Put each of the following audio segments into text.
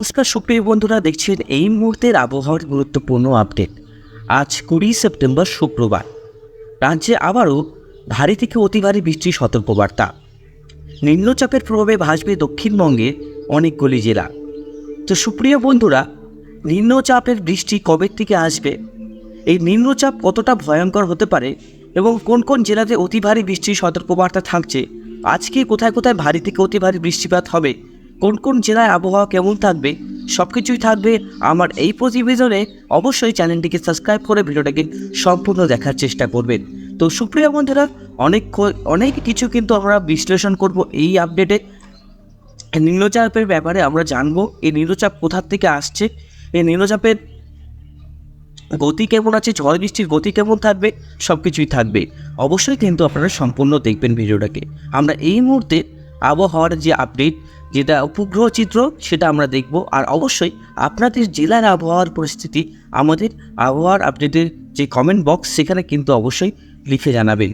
নমস্কার সুপ্রিয় বন্ধুরা, দেখছেন এই মুহূর্তের আবহাওয়ার গুরুত্বপূর্ণ আপডেট। আজ কুড়ি সেপ্টেম্বর শুক্রবার। রাজ্যে আবারও ভারী থেকে অতি ভারী বৃষ্টির সতর্কবার্তা। নিম্নচাপের প্রভাবে ভাসবে দক্ষিণবঙ্গে অনেকগুলি জেলা। তো সুপ্রিয় বন্ধুরা, নিম্নচাপের বৃষ্টি কবে থেকে আসবে? এই নিম্নচাপ কতটা ভয়ঙ্কর হতে পারে এবং কোন কোন জেলাতে অতি ভারী বৃষ্টির সতর্কবার্তা থাকছে? আজকে কোথায় কোথায় ভারী থেকে অতি ভারী বৃষ্টিপাত হবে? কোন কোন জেলায় আবহাওয়া কেমন থাকবে সব কিছুই থাকবে আমার এই প্রতিবেদনে। অবশ্যই চ্যানেলটিকে সাবস্ক্রাইব করে ভিডিওটাকে সম্পূর্ণ দেখার চেষ্টা করবেন। তো সুপ্রিয় বন্ধুরা, অনেক অনেক কিছু কিন্তু আমরা বিশ্লেষণ করব এই আপডেটে নিম্নচাপের ব্যাপারে আমরা জানব, এই নিম্নচাপ কোথার থেকে আসছে? এই নিম্নচাপের গতি কেমন আছে? ঝড় বৃষ্টির গতি কেমন থাকবে? সব কিছুই থাকবে। অবশ্যই কিন্তু আপনারা সম্পূর্ণ দেখবেন ভিডিওটাকে। আমরা এই মুহূর্তে আবহাওয়ার যে আপডেট যেটা উপগ্রহ চিত্র সেটা আমরা দেখব। আর অবশ্যই আপনাদের জেলার আবহাওয়ার পরিস্থিতি আমাদের আবহাওয়ার আপডেটের যে কমেন্ট বক্স সেখানে কিন্তু অবশ্যই লিখে জানাবেন।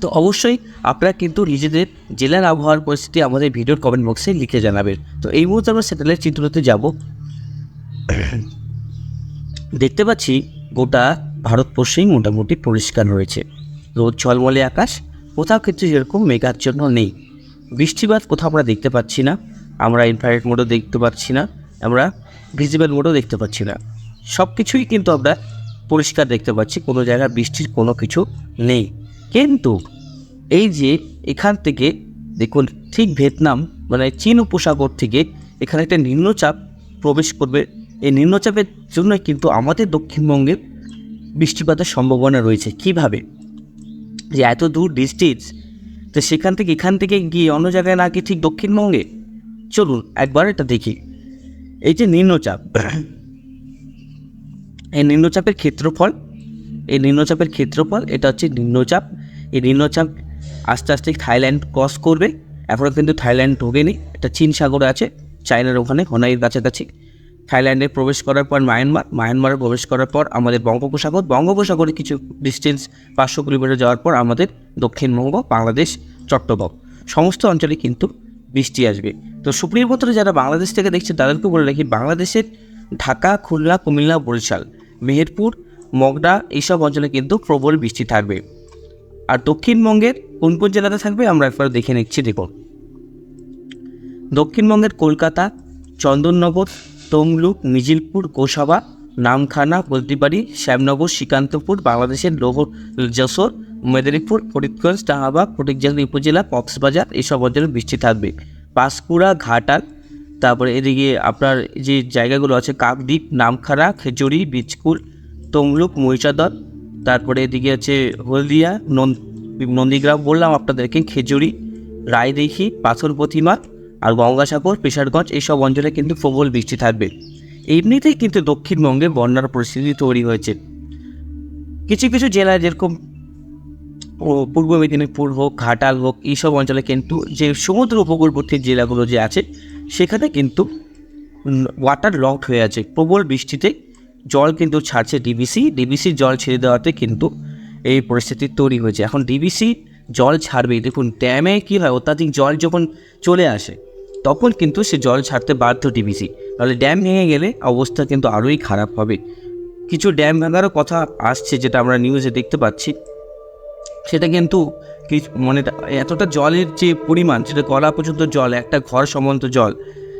তো অবশ্যই আপনারা কিন্তু নিজেদের জেলার আবহাওয়ার পরিস্থিতি আমাদের ভিডিওর কমেন্ট বক্সে লিখে জানাবেন। তো এই মুহূর্তে আমরা স্যাটেলাইট চিত্রতে যাব। দেখতে পাচ্ছি গোটা ভারতবর্ষেই মোটামুটি পরিষ্কার রয়েছে রোদ ঝলমলে আকাশ, কোথাও ক্ষেত্রে যেরকম মেঘাচ্ছন্ন নেই। বৃষ্টিপাত কোথাও আমরা দেখতে পাচ্ছি না, আমরা ইনফ্রারেড মোডও দেখতে পাচ্ছি না, আমরা ভিজিবল মোডও দেখতে পাচ্ছি না। সব কিছুই কিন্তু আমরা পরিষ্কার দেখতে পাচ্ছি, কোনো জায়গায় বৃষ্টির কোনো কিছু নেই। কিন্তু এই যে এখান থেকে দেখুন, ঠিক ভিয়েতনাম মানে চীন উপসাগর থেকে এখানে একটা নিম্নচাপ প্রবেশ করবে। এই নিম্নচাপের জন্যই কিন্তু আমাদের দক্ষিণবঙ্গে বৃষ্টিপাতের সম্ভাবনা রয়েছে। কীভাবে? যে এত দূর ডিস্টেন্স তো সেখান থেকে এখান থেকে গিয়ে অন্য জায়গায় না গিয়ে ঠিক দক্ষিণবঙ্গে? চলুন, একবার এটা দেখি। এই যে নিম্নচাপ। এই নিম্নচাপের ক্ষেত্রফল, এই নিম্নচাপের ক্ষেত্রফল, এটা হচ্ছে নিম্নচাপ। এই নিম্নচাপ আস্তে আস্তে থাইল্যান্ড ক্রস করবে। এখনও কিন্তু থাইল্যান্ড ঢোকেনি। এটা চীন সাগরে আছে, চায়নার ওখানে হোনাইয়ের কাছাকাছি। থাইল্যান্ডে প্রবেশ করার পর মায়ানমার, মায়ানমারে প্রবেশ করার পর আমাদের বঙ্গোপসাগর। বঙ্গোপসাগরে কিছু ডিস্টেন্স পাঁচশো কিলোমিটার যাওয়ার পর আমাদের দক্ষিণবঙ্গ, বাংলাদেশ। চট্টগ্রাম। সমস্ত অঞ্চলে কিন্তু বৃষ্টি আসবে। তো সুপ্রিম কোর্টে যারা বাংলাদেশ থেকে দেখছে, তাদেরকে বলে রাখি, বাংলাদেশের ঢাকা, খুলনা, কুমিল্লা, বরিশাল, মেহেরপুর, মগডা এইসব অঞ্চলে কিন্তু প্রবল বৃষ্টি থাকবে। আর দক্ষিণবঙ্গের কোন কোন জেলাতে থাকবে, আমরা একবার দেখে নিচ্ছি, দেখুন। দক্ষিণবঙ্গের কলকাতা, চন্দননগর, তমলুক, মিজিলপুর, গোসাবা, নামখানা হলদিবাড়ি শ্যামনগর, শ্রীকান্তপুর, বাংলাদেশের লোহ, যশোর মেদিনীপুর, ফরিদগঞ্জ টাহাবাগ ফটিকজালি উপজেলা কক্সবাজার এইসব অঞ্চলে বৃষ্টি থাকবে। পাঁশকুড়া, ঘাটাল, তারপরে এদিকে আপনার যে জায়গাগুলো আছে, কাকদ্বীপ নামখানা খেজুরি, বীজকুল, তমলুক, মহিষাদল, তারপরে এদিকে আছে হলদিয়া নন্দ নন্দীগ্রাম বললাম আপনাদেরকে, খেজুরি রায়দিঘি পাথর প্রতিমা আর গঙ্গাসাগর, পেশারগঞ্জ এইসব অঞ্চলে কিন্তু প্রবল বৃষ্টি থাকবে। এমনিতেই কিন্তু দক্ষিণবঙ্গে বন্যার পরিস্থিতি তৈরি হয়েছে। কিছু কিছু জেলায় যেরকম পূর্ব মেদিনীপুর হোক, ঘাটাল হোক, এইসব অঞ্চলে কিন্তু যে সমুদ্র উপকূলবর্তী জেলাগুলো যে আছে, সেখানে কিন্তু ওয়াটার লকড হয়ে আছে। প্রবল বৃষ্টিতে জল কিন্তু ছাড়ছে ডিবিসি ডিবিসি জল ছেড়ে দেওয়াতে কিন্তু এই পরিস্থিতি তৈরি হয়েছে। এখন ডিবিসি জল ছাড়বেই। দেখুন ড্যামে কী হয়? অত্যাধিক জল যখন চলে আসে, তখন কিন্তু সে জল ছাড়তে বাধ্য ডিবিসি তাহলে ড্যাম ভেঙে গেলে অবস্থা কিন্তু আরোই খারাপ হবে। কিছু ড্যাম ভাঙারও কথা আসছে, যেটা আমরা নিউজে দেখতে পাচ্ছি। সেটা কিন্তু কি- মানে এতটা জলের যে পরিমাণ, সেটা গলা পর্যন্ত জল, একটা ঘর সম্বন্ধ জল,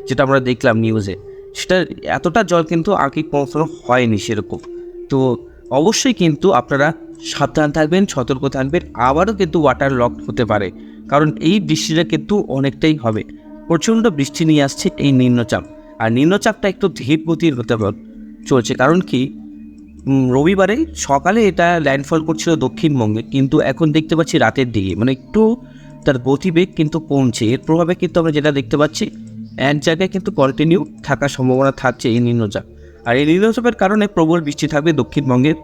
যেটা আমরা দেখলাম নিউজে সেটা এতটা জল কিন্তু আগে কখনো হয়নি সেরকম। তো অবশ্যই কিন্তু আপনারা সাবধান থাকবেন, সতর্ক থাকবেন, আবারও কিন্তু ওয়াটার লক হতে পারে, কারণ এই বৃষ্টিটা কিন্তু অনেকটাই হবে। প্রচণ্ড বৃষ্টি নিয়ে আসছে এই নিম্নচাপ, আর নিম্নচাপটা একটু ধীর গতির হতে চলছে। কারণ কি রবিবারে সকালে এটা ল্যান্ডফল করছিল দক্ষিণবঙ্গে, কিন্তু এখন দেখতে পাচ্ছি রাতের দিকে। মানে একটু তার গতিবেগ কিন্তু কমছে। এর প্রভাবে কিন্তু আমরা যেটা দেখতে পাচ্ছি, এক জায়গায় কিন্তু কন্টিনিউ থাকার সম্ভাবনা থাকছে এই নিম্নচাপ। আর এই নিম্নচাপের কারণে প্রবল বৃষ্টি থাকবে দক্ষিণবঙ্গের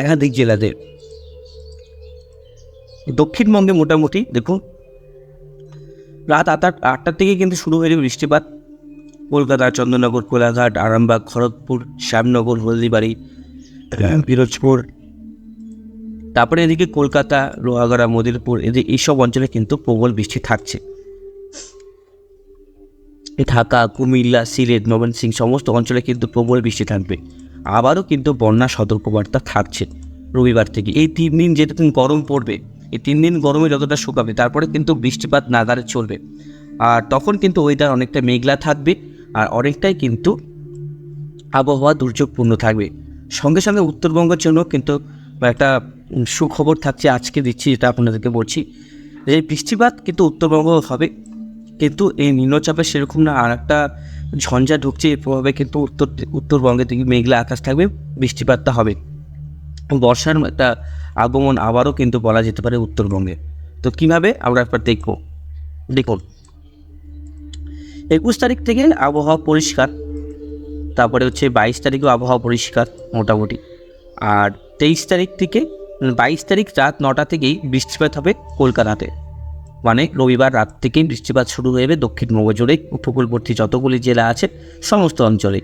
একাধিক জেলাতে। দক্ষিণবঙ্গে মোটামুটি, দেখুন, রাত আটটা, আটটার থেকে কিন্তু শুরু হয়ে যাবে বৃষ্টিপাত। কলকাতা চন্দ্রনগর কোলাঘাট আরামবাগ খড়গপুর শ্যামনগর হলদিবাড়ি পিরোজপুর তারপরে এদিকে কলকাতা লোহাগড়া মদিরপুর এদিকে এইসব অঞ্চলে কিন্তু প্রবল বৃষ্টি থাকছে। ঢাকা কুমিল্লা সিলেট সিং সমস্ত অঞ্চলে কিন্তু প্রবল বৃষ্টি থাকবে। আবারও কিন্তু বন্যা সতর্কবার্তা থাকছে। রবিবার থেকে এই তিন দিন যেদিন গরম পড়বে। এই তিন দিন গরমে যতটা শুকাবে তারপরে কিন্তু বৃষ্টিপাত নাগারে চলবে। আর তখন কিন্তু ওয়েদার অনেকটা মেঘলা থাকবে। আর অনেকটাই কিন্তু আবহাওয়া দুর্যোগপূর্ণ থাকবে। সঙ্গে সঙ্গে উত্তরবঙ্গের জন্য কিন্তু একটা সুখবর থাকছে, আজকে দিচ্ছি যেটা আপনাদেরকে বলছি। যে বৃষ্টিপাত কিন্তু উত্তরবঙ্গ হবে, কিন্তু এই নিম্নচাপে সেরকম না, আর একটা ঝঞ্ঝা ঢুকছে, এর প্রভাবে কিন্তু উত্তর, উত্তরবঙ্গের দিকে মেঘলা আকাশ থাকবে বৃষ্টিপাতটা হবে। বর্ষার একটা আগমন আবারও কিন্তু বলা যেতে পারে উত্তরবঙ্গে। তো কীভাবে আমরা একবার দেখব, দেখুন। একুশ তারিখ থেকে আবহাওয়া পরিষ্কার, তারপরে হচ্ছে বাইশ তারিখেও আবহাওয়া পরিষ্কার মোটামুটি। আর তেইশ তারিখ থেকে বাইশ তারিখ রাত নটা থেকেই বৃষ্টিপাত হবে কলকাতাতে। মানে রবিবার রাত থেকেই বৃষ্টিপাত শুরু হয়ে যাবে দক্ষিণবঙ্গ জুড়ে, উপকূলবর্তী যতগুলি জেলা আছে সমস্ত অঞ্চলে।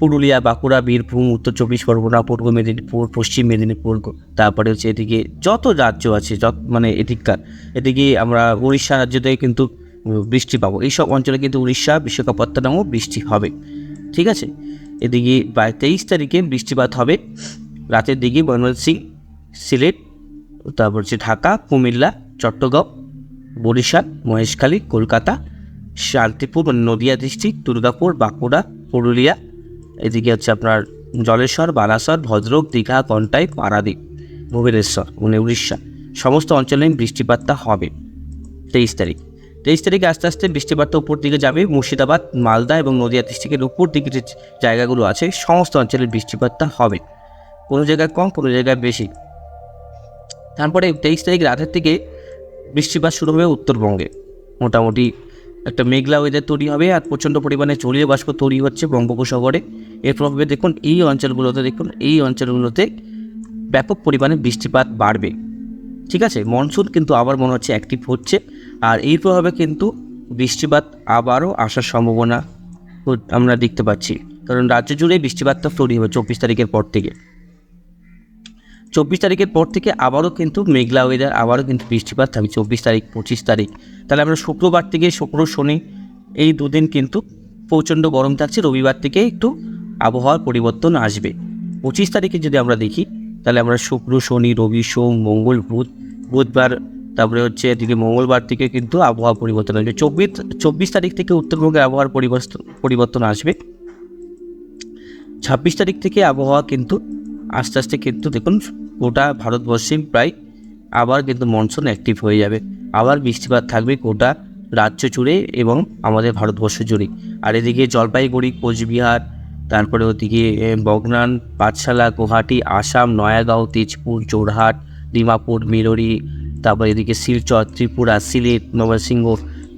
পুরুলিয়া, বাঁকুড়া, বীরভূম, উত্তর চব্বিশ পরগনা, পূর্ব মেদিনীপুর, পশ্চিম মেদিনীপুর, তারপরে হচ্ছে এদিকে যত রাজ্য আছে, যত মানে এদিককার, এদিকে আমরা উড়িষ্যা রাজ্য থেকে কিন্তু বৃষ্টি পাবো। এইসব অঞ্চলে কিন্তু উড়িষ্যা বিশাখাপত্তনমও বৃষ্টি হবে। ঠিক আছে? এদিকে তেইশ তারিখে বৃষ্টিপাত হবে। রাতের দিকে ময়মনসিংহ, সিলেট, তারপর হচ্ছে ঢাকা, কুমিল্লা, চট্টগ্রাম, বরিশাল, মহেশখালী, কলকাতা, শান্তিপুর, নদিয়া ডিস্ট্রিক্ট, দুর্গাপুর, বাঁকুড়া, পুরুলিয়া, এদিকে হচ্ছে আপনার জলেশ্বর বালাসর ভদ্রক, দীঘা, কন্টাই, পারাদ্বীপ, ভুবনেশ্বর মানে উড়িষ্যা। সমস্ত অঞ্চলে বৃষ্টিপাতটা হবে। তেইশ তারিখ। তেইশ তারিখে আস্তে আস্তে বৃষ্টিপাতটা উপর দিকে যাবে। মুর্শিদাবাদ, মালদা এবং নদিয়া ডিস্ট্রিক্টের উপর দিকে যে জায়গাগুলো আছে, সমস্ত অঞ্চলের বৃষ্টিপাতটা হবে। কোনো জায়গায় কম, কোনো জায়গায় বেশি। তারপরে তেইশ তারিখ রাতের থেকে বৃষ্টিপাত শুরু হবে উত্তরবঙ্গে। মোটামুটি একটা মেঘলা ওয়েদার তৈরি হবে আর প্রচণ্ড পরিমাণে জলীয় বাষ্প তৈরি হচ্ছে বঙ্গোপসাগরে। এর প্রভাবে দেখুন, এই অঞ্চলগুলোতে দেখুন, এই অঞ্চলগুলোতে ব্যাপক পরিমাণে বৃষ্টিপাত বাড়বে। ঠিক আছে, মনসুন কিন্তু আবার মনে হচ্ছে অ্যাক্টিভ হচ্ছে। আর এই প্রভাবে কিন্তু বৃষ্টিপাত আবারও আসার সম্ভাবনা আমরা দেখতে পাচ্ছি। কারণ রাজ্য জুড়ে বৃষ্টিপাতটা তৈরি হবে চব্বিশ তারিখের পর থেকে। চব্বিশ তারিখের পর থেকে আবারও কিন্তু মেঘলা ওয়েদার আবারও কিন্তু বৃষ্টিপাত থাকবে চব্বিশ তারিখ, পঁচিশ তারিখ। তাহলে আমরা শুক্রবার থেকে শুক্র শনি এই দুদিন কিন্তু প্রচণ্ড গরম থাকছে, রবিবার থেকে একটু আবহাওয়ার পরিবর্তন আসবে। পঁচিশ তারিখে যদি আমরা দেখি, তাহলে আমরা শুক্র, শনি, রবি, সোম, মঙ্গল, বুধ, বুধবার তারপরে হচ্ছে এদিকে মঙ্গলবার থেকে কিন্তু আবহাওয়া পরিবর্তন আসবে চব্বিশ চব্বিশ তারিখ থেকে উত্তরবঙ্গে আবহাওয়ার পরিবর্তন পরিবর্তন আসবে। ছাব্বিশ তারিখ থেকে আবহাওয়া কিন্তু আস্তে আস্তে কিন্তু দেখুন গোটা ভারতবর্ষে প্রায় আবার কিন্তু মনসুন অ্যাক্টিভ হয়ে যাবে। আবার বৃষ্টিপাত থাকবে গোটা রাজ্য জুড়ে এবং আমাদের ভারতবর্ষ জুড়ে। আর এদিকে জলপাইগুড়ি, কোচবিহার, তারপরে ওদিকে বগনান, পাঠশালা, গুয়াহাটি, আসাম, নয়াগাঁও, তেজপুর জোরহাট ডিমাপুর, মিররি তারপরে এদিকে শিলচর ত্রিপুরা, সিলেট ময়মনসিংহ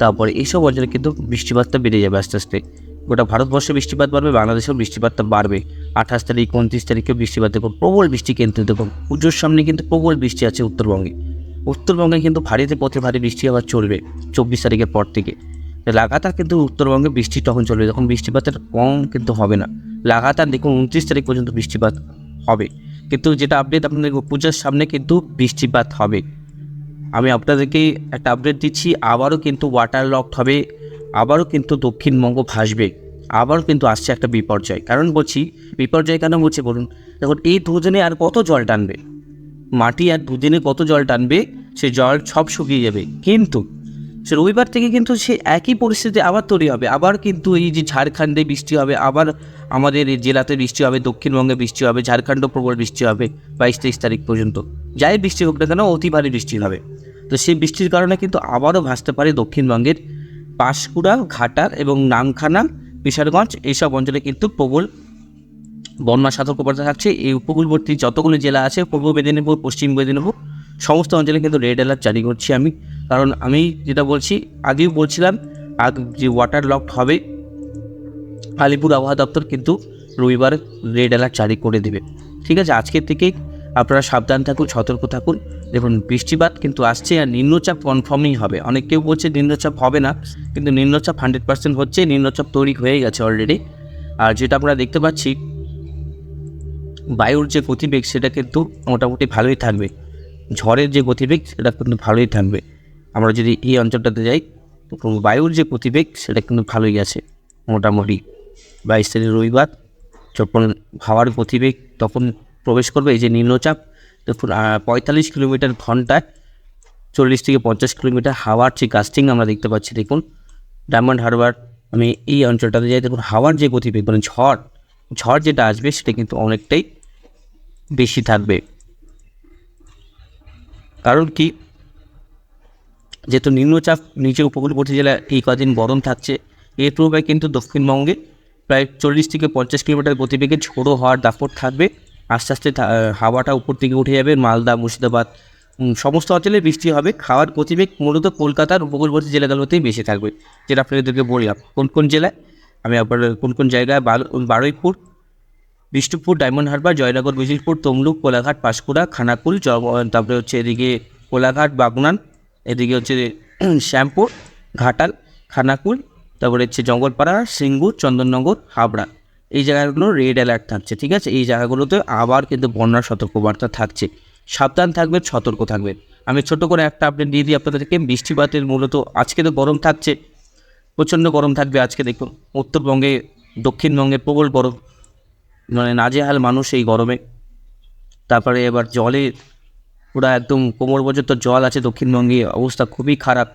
তারপরে এইসব অঞ্চলে কিন্তু বৃষ্টিপাতটা বেড়ে যাবে আস্তে আস্তে। গোটা ভারতবর্ষে বৃষ্টিপাত বাড়বে, বাংলাদেশেও বৃষ্টিপাতটা বাড়বে। আঠাশ তারিখ, উনত্রিশ তারিখে বৃষ্টিপাত দেখুন প্রবল বৃষ্টি কিন্তু দেখুন পুজোর সামনে কিন্তু প্রবল বৃষ্টি আছে উত্তরবঙ্গে। উত্তরবঙ্গে কিন্তু ভারীতে পথে ভারী বৃষ্টি আবার চলবে চব্বিশ তারিখের পর থেকে। লাগাতার কিন্তু উত্তরবঙ্গে বৃষ্টি তখন চলবে তখন বৃষ্টিপাতের কম কিন্তু হবে না। লাগাতার দেখুন উনত্রিশ তারিখ পর্যন্ত বৃষ্টিপাত হবে। কিন্তু যেটা আপডেট আপনাদের পূজার সামনে কিন্তু বৃষ্টিপাত হবে। আমি আপনাদেরকে একটা আপডেট দিচ্ছি, আবারও কিন্তু ওয়াটার লকড হবে, আবারও কিন্তু দক্ষিণবঙ্গ ভাসবে, আবারও কিন্তু আসছে একটা বিপর্যয়। কারণ বলছি, বিপর্যয় কেন বলছি বলুন? দেখুন, এই দুদিনে আর কত জল টানবে? মাটি আর দুদিনে কত জল টানবে? সে জল সব শুকিয়ে যাবে। কিন্তু সে রবিবার থেকে কিন্তু সে একই পরিস্থিতি আবার তৈরি হবে। আবার কিন্তু এই যে ঝাড়খণ্ডে বৃষ্টি হবে, আবার আমাদের এই জেলাতে বৃষ্টি হবে, দক্ষিণবঙ্গে বৃষ্টি হবে, ঝাড়খণ্ড প্রবল বৃষ্টি হবে বাইশ তেইশ তারিখ পর্যন্ত। যাই বৃষ্টি হোক না কেন, অতি ভারী বৃষ্টি হবে। তো সেই বৃষ্টির কারণে কিন্তু আবারও ভাসতে পারে দক্ষিণবঙ্গের পাঁশকুড়া ঘাটার এবং নামখানা কিশোরগঞ্জ এইসব অঞ্চলে কিন্তু প্রবল বন্যা সতর্কবার্তা থাকছে। এই উপকূলবর্তী যতগুলো জেলা আছে, পূর্ব মেদিনীপুর, পশ্চিম মেদিনীপুর, সমস্ত অঞ্চলে কিন্তু রেড অ্যালার্ট জারি করছি আমি। কারণ আমি যেটা বলছি, আগেও বলছিলাম, আগ যে ওয়াটার লকড হবে আলিপুর আবহাওয়া দপ্তর কিন্তু রবিবার রেড অ্যালার্ট জারি করে দেবে। ঠিক আছে, আজকের থেকেই আপনারা সাবধান থাকুন, সতর্ক থাকুন। দেখুন, বৃষ্টিপাত কিন্তু আসছে আর নিম্নচাপ কনফার্মই হবে। অনেক কেউ বলছে নিম্নচাপ হবে না, কিন্তু নিম্নচাপ হান্ড্রেড পার্সেন্ট হচ্ছে, নিম্নচাপ তৈরি হয়ে গেছে অলরেডি আর যেটা আমরা দেখতে পাচ্ছি, বায়ুর যে গতিবেগ সেটা কিন্তু মোটামুটি ভালোই থাকবে। ঝড়ের যে গতিবেগ সেটা কিন্তু ভালোই থাকবে। আমরা যদি এই অঞ্চলটাতে যাই বায়ুর যে গতিবেগ সেটা কিন্তু ভালোই আছে, মোটামুটি। বাইশ তারিখ রবিবার, যখন হাওয়ার গতিবেগ তখন প্রবেশ করবে এই যে নিম্নচাপ, দেখুন পঁয়তাল্লিশ কিলোমিটার ঘন্টায় চল্লিশ থেকে পঞ্চাশ কিলোমিটার হাওয়ার যে কাস্টিং আমরা দেখতে পাচ্ছি, দেখুন, ডায়মন্ড হারবার, আমি এই অঞ্চলটাতে যাই, দেখুন হাওয়ার যে গতিবেগ মানে ঝড় ঝড় যেটা আসবে সেটা কিন্তু অনেকটাই বেশি থাকবে। কারণ কি? যেহেতু নিম্নচাপ নিচে উপকূলবর্তী জেলায় এই কদিন গরম থাকছে, এর প্রভাবে কিন্তু দক্ষিণবঙ্গে প্রায় চল্লিশ থেকে পঞ্চাশ কিলোমিটার গতিবেগে ঝোড়ো হওয়ার দাপট থাকবে। আস্তে আস্তে হাওয়াটা উপর থেকে উঠে যাবে। মালদা, মুর্শিদাবাদ সমস্ত অঞ্চলে বৃষ্টি হবে। খাওয়ার গতিবেগ মূলত কলকাতার উপকূলবর্তী জেলাগুলোতেই বেশি থাকবে। যেটা আপনাদেরকে বললাম, কোন কোন জেলায়? আমি আবার কোন কোন জায়গায়? বারো- বারুইপুর, বিষ্ণুপুর, ডায়মন্ড হারবার, জয়নগর বিজিলপুর তমলুক, কোলাঘাট, পাঁশকুড়া, খানাকুল তারপরে হচ্ছে এদিকে কোলাঘাট, বাগনান, এদিকে হচ্ছে শ্যামপুর, ঘাটাল, খানাকুল তারপরে হচ্ছে জঙ্গলপাড়া সিঙ্গুর চন্দননগর, হাবড়া। এই জায়গাগুলো রেড অ্যালার্ট থাকছে, ঠিক আছে? এই জায়গাগুলোতে আবার কিন্তু বন্যার সতর্কবার্তা থাকছে। সাবধান থাকবেন, সতর্ক থাকবেন। আমি ছোট করে একটা আপডেট দিয়ে দিই আপনাদেরকে। বৃষ্টিপাতের মূলত আজকে তো গরম থাকছে, প্রচণ্ড গরম থাকবে আজকে, দেখুন। উত্তরবঙ্গে, দক্ষিণবঙ্গে প্রবল গরম। মানে নাজেহাল মানুষ এই গরমে। তারপরে এবার জলে পুরো একদম কোমর পর্যন্ত জল আছে, দক্ষিণবঙ্গে অবস্থা খুবই খারাপ।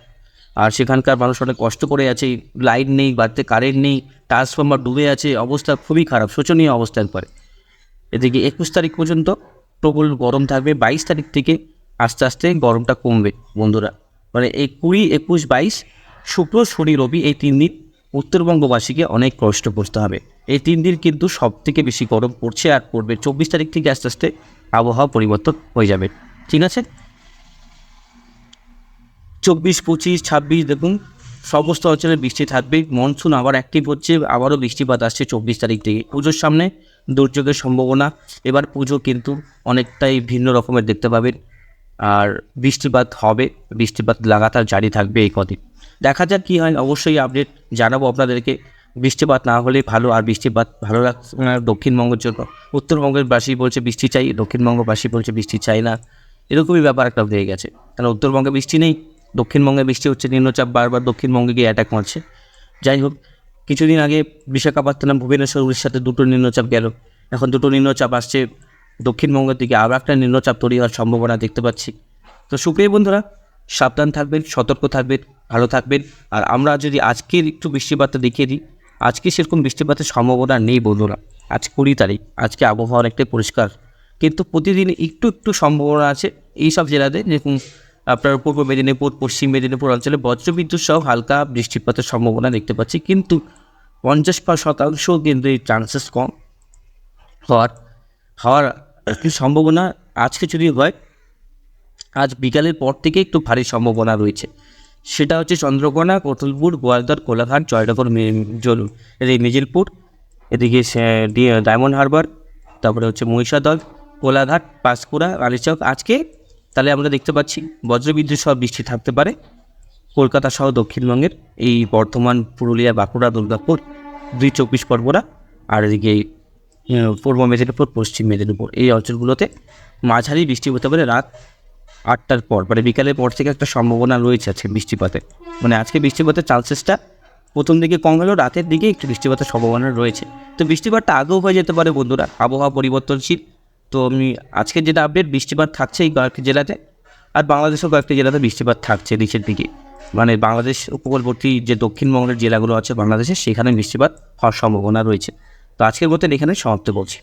আর সেখানকার মানুষ অনেক কষ্ট করে আছে, লাইট নেই, বাড়িতে কারেন্ট নেই ট্রান্সফর্মার ডুবে আছে, অবস্থা খুবই খারাপ, শোচনীয় অবস্থা একবারে। এদিকে একুশ তারিখ পর্যন্ত প্রবল গরম থাকবে, বাইশ তারিখ থেকে আস্তে আস্তে গরমটা কমবে, বন্ধুরা। মানে এই কুড়ি, একুশ, বাইশ, শুক্র, শনি, রবি এই তিন দিন উত্তরবঙ্গবাসীকে অনেক কষ্ট করতে হবে। এই তিন দিন কিন্তু সব থেকে বেশি গরম পড়ছে আর পড়বে। চব্বিশ তারিখ থেকে আস্তে আস্তে আবহাওয়া পরিবর্তন হয়ে যাবে। ঠিক আছে? চব্বিশ, পঁচিশ, ছাব্বিশ, দেখুন, সমস্ত অঞ্চলে বৃষ্টি থাকবে। মনসুন আবার অ্যাক্টিভ হচ্ছে, আবারও বৃষ্টিপাত আসছে চব্বিশ তারিখ থেকে। পুজোর সামনে দুর্যোগের সম্ভাবনা, এবার পুজো কিন্তু অনেকটাই ভিন্ন রকমের দেখতে পাবেন। আর বৃষ্টিপাত হবে, বৃষ্টিপাত লাগাতার জারি থাকবে এই কদিন। দেখা যাক কী হয়, অবশ্যই আপডেট জানাব আপনাদেরকে। বৃষ্টিপাত না হলে ভালো, আর বৃষ্টিপাত ভালো লাগছে দক্ষিণবঙ্গের জন্য। উত্তরবঙ্গের বাসী বলছে বৃষ্টি চাই, দক্ষিণবঙ্গবাসী বলছে বৃষ্টি চাই না। এরকমই ব্যাপার একটা হয়ে গেছে। কারণ উত্তরবঙ্গে বৃষ্টি নেই। দক্ষিণবঙ্গে বৃষ্টি হচ্ছে, নিম্নচাপ বারবার দক্ষিণবঙ্গে গিয়ে অ্যাটাক মারছে। যাই হোক, কিছুদিন আগে বিশাখাপত্তনম, ভুবনেশ্বর, উড়িষ্যাতে দুটো নিম্নচাপ গেল। এখন দুটো নিম্নচাপ আসছে দক্ষিণবঙ্গের দিকে। আরও একটা নিম্নচাপ তৈরি হওয়ার সম্ভাবনা দেখতে পাচ্ছি। তো সুপ্রিয় বন্ধুরা, সাবধান থাকবেন, সতর্ক থাকবেন, ভালো থাকবেন। আর আমরা যদি আজকের একটু বৃষ্টিপাতটা দেখিয়ে দিই, আজকে সেরকম বৃষ্টিপাতের সম্ভাবনা নেই বন্ধুরা। আজ কুড়ি তারিখ, আজকে আবহাওয়া অনেকটাই পরিষ্কার। কিন্তু প্রতিদিন একটু একটু সম্ভাবনা আছে। এই সব জেলাতে যেরকম আপনার পূর্ব মেদিনীপুর, পশ্চিম মেদিনীপুর অঞ্চলে বজ্রবিদ্যুৎ সহ হালকা বৃষ্টিপাতের সম্ভাবনা দেখতে পাচ্ছি। কিন্তু পঞ্চাশ পা শতাংশ কিন্তু এই চান্সেস কম হওয়ার হওয়ার সম্ভাবনা আজকে যদি হয়, আজ বিকালের পর থেকে একটু ভারী সম্ভাবনা রয়েছে। সেটা হচ্ছে চন্দ্রকোনা কোটলপুর গোয়ালদার, কোলাঘাট, জয়নগর এদিকে মেজিলপুর, এদিকে ডায়মন্ড হারবার, তারপরে হচ্ছে মহিষাদল, কোলাঘাট, পাঁশকুড়া, আলিচক। আজকে তাহলে আমরা দেখতে পাচ্ছি বজ্রবিদ্যুৎ সহ বৃষ্টি থাকতে পারে। কলকাতা সহ দক্ষিণবঙ্গের এই বর্ধমান, পুরুলিয়া, বাঁকুড়া, দুর্গাপুর, দুই চব্বিশ পরগনা আর এদিকে পূর্ব মেদিনীপুর, পশ্চিম মেদিনীপুর। এই অঞ্চলগুলোতে মাঝারি বৃষ্টি হতে পারে রাত আটটার পর মানে বিকালের পর থেকে একটা সম্ভাবনা রয়েছে আজকে বৃষ্টিপাতে। মানে আজকে বৃষ্টিপাতের চান্সেসটা প্রথম দিকে কম হলেও রাতের দিকে একটু বৃষ্টিপাতের সম্ভাবনা রয়েছে। তো বৃষ্টিপাতটা আগেও হয়ে যেতে পারে বন্ধুরা। আবহাওয়া পরিবর্তনশীল তো আমি আজকে যেটা আপডেট বৃষ্টিপাত থাকছে এই কয়েকটি জেলাতে আর বাংলাদেশেও কয়েকটি জেলাতে বৃষ্টিপাত থাকছে নিচের দিকে। মানে বাংলাদেশ উপকূলবর্তী যে দক্ষিণবঙ্গের জেলাগুলো আছে বাংলাদেশে, সেখানে বৃষ্টিপাত হওয়ার সম্ভাবনা রয়েছে। তো আজকের মতন এখানে সমাপ্ত করছি।